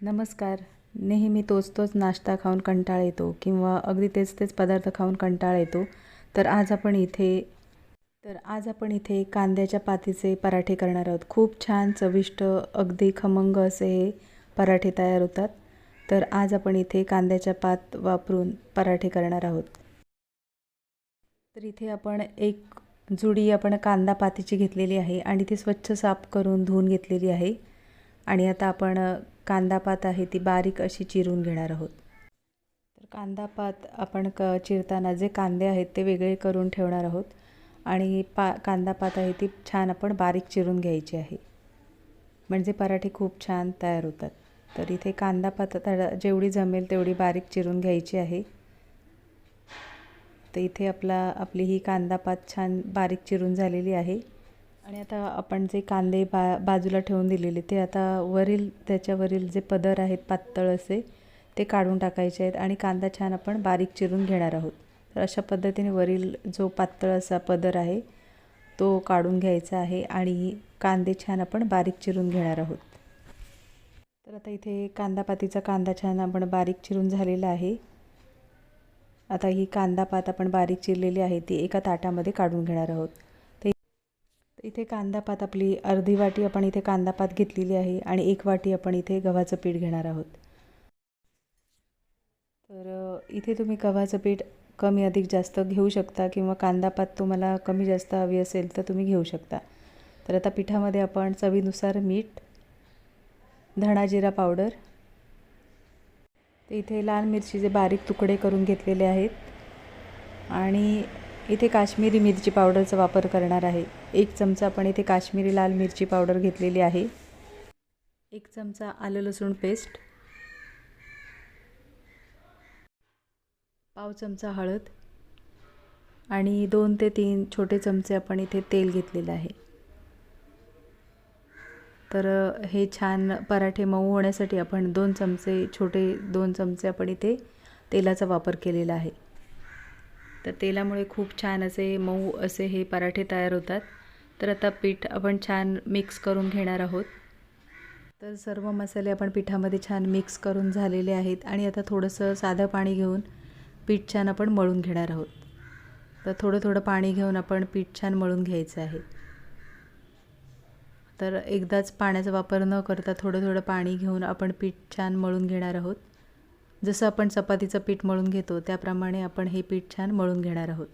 नमस्कार. नेहमी तोच तोच नाश्ता खाऊन कंटाळ येतो किंवा अगदी तेच तेच पदार्थ खाऊन कंटाळा येतो. तर आज आपण इथे तर आज आपण इथे कांद्याच्या पातीचे पराठे करणार आहोत. खूप छान चविष्ट अगदी खमंग असे हे पराठे तयार होतात. तर आज आपण इथे कांद्याच्या पात वापरून पराठे करणार आहोत. तर इथे आपण एक जुडी आपण कांदा पातीची घेतलेली आहे आणि ती स्वच्छ साफ करून धुवून घेतलेली आहे. आणि आता आपण कांदापात आहे ती बारीक अशी चिरून घेणार आहोत. तर कांदापात आपण क चिरताना जे कांदे आहेत ते वेगळे करून ठेवणार आहोत. आणि पा कांदापात आहे ती छान आपण बारीक चिरून घ्यायची आहे. म्हणजे पराठे खूप छान तयार होतात. तर इथे कांदापात जेवढी जमेल तेवढी बारीक चिरून घ्यायची आहे. तर इथे आपला आपली ही कांदापात छान बारीक चिरून झालेली आहे. आणि आता आपण जे कांदे बा बाजूला ठेवून दिलेले ते आता वरील त्याच्यावरील जे पदर आहेत पातळ असे ते काढून टाकायचे आहेत आणि कांदा छान आपण बारीक चिरून घेणार आहोत. तर अशा पद्धतीने वरील जो पातळ असा पदर आहे तो काढून घ्यायचा आहे आणि कांदे छान आपण बारीक चिरून घेणार आहोत. तर आता इथे कांदापातीचा कांदा छान आपण बारीक चिरून झालेला आहे. आता ही कांदा पात आपण बारीक चिरलेली आहे ती एका ताटामध्ये काढून घेणार आहोत. इथे कांदापात आपली अर्धी वाटी आपण इथे कांदापात घेतलेली आहे आणि एक वाटी आपण इथे गव्हाचं पीठ घेणार आहोत. तर इथे तुम्ही गव्हाचं पीठ कमी अधिक जास्त घेऊ शकता किंवा कांदापात तुम्हाला कमी जास्त हवी असेल तर तुम्ही घेऊ शकता. तर आता पिठामध्ये आपण चवीनुसार मीठ धणा जिरा पावडर ते इथे लाल मिरचीचे बारीक तुकडे करून घेतलेले आहेत. आणि इथे काश्मीरी मिरची पावडरचा वापर करणार आहे. एक चमचा आपण इथे काश्मीरी लाल मिरची पावडर घेतलेली आहे. एक चमचा आलं लसूण पेस्ट. पाव चमचा हळद. आणि दोन ते तीन छोटे चमचे आपण इथे तेल घेतलेलं आहे. तर हे छान पराठे मऊ होण्यासाठी आपण दोन चमचे छोटे दोन चमचे आपण इथे तेलाचा वापर केलेला आहे. तर तेलामुळे खूप छान असे मऊ असे हे पराठे तयार होतात. तर आता पीठ आपण छान मिक्स करून घेणार आहोत. तर सर्व मसाले आपण पिठामध्ये छान मिक्स करून झालेले आहेत आणि आता थोडंसं साधं पाणी घेऊन पीठ छान आपण मळून घेणार आहोत. तर थोडं थोडं पाणी घेऊन आपण पीठ छान मळून घ्यायचं आहे. तर एकदाच पाण्याचा वापर न करता थोडं थोडं पाणी घेऊन आपण पीठ छान मळून घेणार आहोत. जसं आपण चपातीचं पीठ मळून घेतो त्याप्रमाणे आपण हे पीठ छान मळून घेणार आहोत.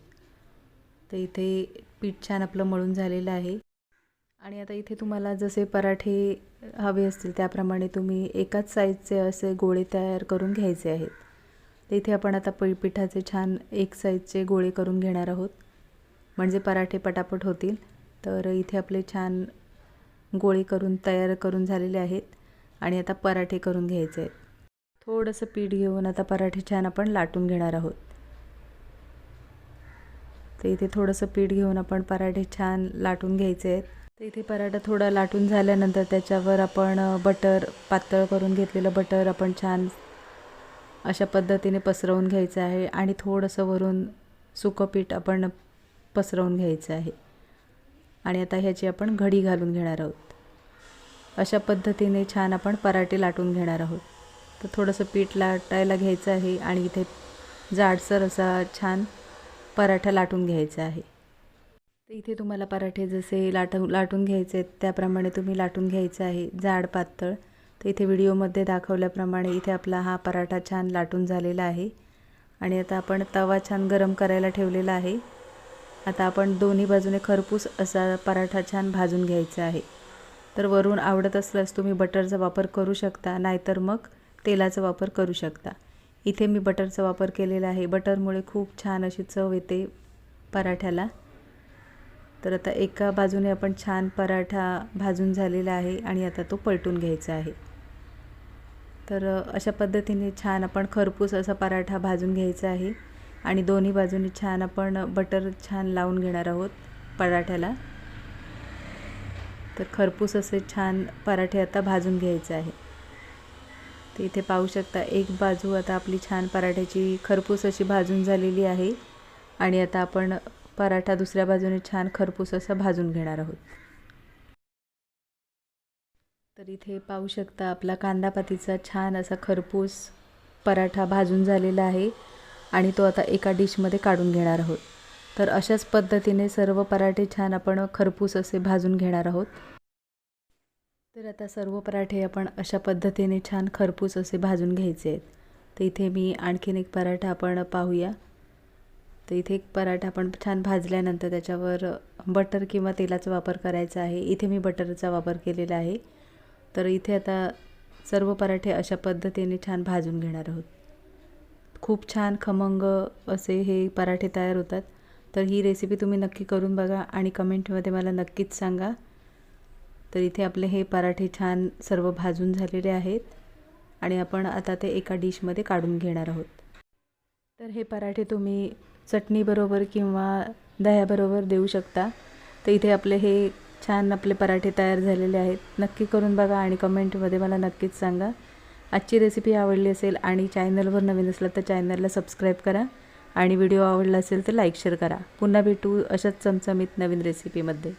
तर इथे पीठ छान आपलं मळून झालेलं आहे. आणि आता इथे तुम्हाला जसे पराठे हवे असतील त्याप्रमाणे तुम्ही एकाच साईजचे असे गोळे तयार करून घ्यायचे आहेत. तर इथे आपण आता पी पिठाचे छान एक साईजचे गोळे करून घेणार आहोत. म्हणजे पराठे पटापट होतील. तर इथे आपले छान गोळे करून तयार करून झालेले आहेत. आणि आता पराठे करून घ्यायचे आहेत. थोडंसं पीठ घेऊन आता पराठे छान आपण लाटून घेणार आहोत. तर इथे थोडंसं पीठ घेऊन आपण पराठे छान लाटून घ्यायचे आहेत. तर इथे पराठा थोडा लाटून झाल्यानंतर त्याच्यावर आपण बटर पातळ करून घेतलेलं बटर आपण छान अशा पद्धतीने पसरवून घ्यायचं आहे आणि थोडंसं वरून सुकं पीठ आपण पसरवून घ्यायचं आहे. आणि आता ह्याची आपण घडी घालून घेणार आहोत. अशा पद्धतीने छान आपण पराठे लाटून घेणार आहोत. तर थोडंसं पीठ लाटायला घ्यायचं आहे आणि इथे जाडसर असा छान पराठा लाटून घ्यायचा आहे. तर इथे तुम्हाला पराठे जसे लाटून लाटून घ्यायचे आहेत त्याप्रमाणे तुम्ही लाटून घ्यायचं आहे जाड पातळ. तर इथे व्हिडिओमध्ये दाखवल्याप्रमाणे इथे आपला हा पराठा छान लाटून झालेला आहे. आणि आता आपण तवा छान गरम करायला ठेवलेला आहे. आता आपण दोन्ही बाजूने खरपूस असा पराठा छान भाजून घ्यायचा आहे. तर वरून आवडत असल्यास तुम्ही बटरचा वापर करू शकता नाहीतर मग तेलाचा वापर करू शकता. इथे मी बटरचा वापर केलेला आहे. बटरमुळे खूप छान अशी चव येते पराठ्याला. तर आता एका बाजूने आपण छान पराठा भाजून झालेला आहे आणि आता तो पलटून घ्यायचा आहे. तर अशा पद्धतीने छान आपण खरपूस असा पराठा भाजून घ्यायचा आहे आणि दोन्ही बाजूनी छान आपण बटर छान लावून घेणार आहोत पराठ्याला. तर खरपूस असे छान पराठे आता भाजून घ्यायचे आहे. तर इथे पाहू शकता एक बाजू आता आपली छान पराठ्याची खरपूस अशी भाजून झालेली आहे. आणि आता आपण पराठा दुसऱ्या बाजूने छान खरपूस असा भाजून घेणार आहोत. तर इथे पाहू शकता आपला कांदापातीचा छान असा खरपूस पराठा भाजून झालेला आहे. आणि तो आता एका डिशमध्ये काढून घेणार आहोत. तर अशाच पद्धतीने सर्व पराठे छान आपण खरपूस असे भाजून घेणार आहोत. तर आता सर्व पराठे आपण अशा पद्धतीने छान खरपूस असे भाजून घ्यायचे आहेत. तर इथे मी आणखीन एक पराठा आपण पाहूया. तर इथे एक पराठा आपण छान भाजल्यानंतर त्याच्यावर बटर किंवा तेलाचा वापर करायचा आहे. इथे मी बटरचा वापर केलेला आहे. तर इथे आता सर्व पराठे अशा पद्धतीने छान भाजून घेणार आहोत. खूप छान खमंग असे हे पराठे तयार होतात. तर ही रेसिपी तुम्ही नक्की करून बघा आणि कमेंटमध्ये मला नक्कीच सांगा. तर इथे आपले हे पराठे छान सर्व भाजून झालेले आहेत आणि आपण आता ते एका डिशमध्ये काढून घेणार आहोत. तर हे पराठे तुम्ही चटणीबरोबर किंवा दह्याबरोबर देऊ शकता. तर इथे आपले हे छान आपले पराठे तयार झालेले आहेत. नक्की करून बघा आणि कमेंटमध्ये मला नक्कीच सांगा. आजची रेसिपी आवडली असेल आणि चॅनलवर नवीन असलं तर चॅनलला सबस्क्राईब करा आणि व्हिडिओ आवडला असेल तर लाईक शेअर करा. पुन्हा भेटू अशाच चमचमीत नवीन रेसिपीमध्ये